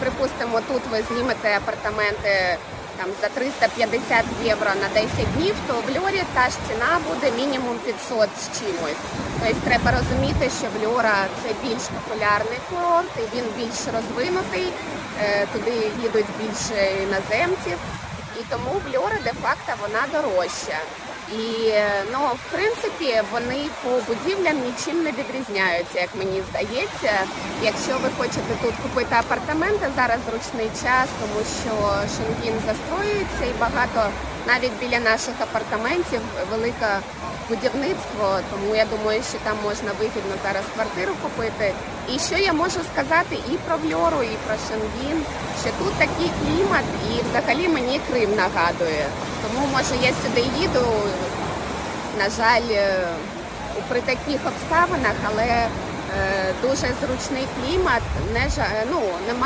припустимо, тут ви знімете апартаменти там за 350 євро на 10 днів, то в Льорі та ж ціна буде мінімум 500 з чимось. Тобто треба розуміти, що в Льора це більш популярний курорт, і він більш розвинутий, е, туди їдуть більше іноземців. І тому в Льора де-факто вона дорожча. І е, ну, в принципі, вони по будівлям нічим не відрізняються, як мені здається. Якщо ви хочете тут купити апартаменти, зараз зручний час, тому що Шенгін застроюється і багато навіть біля наших апартаментів велике будівництво. Тому я думаю, що там можна вигідно зараз квартиру купити. І що я можу сказати і про Вльору, і про Шенгін, що тут такий клімат, і взагалі мені Крим нагадує. Тому може я сюди їду, на жаль, е, при таких обставинах, але е, дуже зручний клімат, не жа- ну, немає.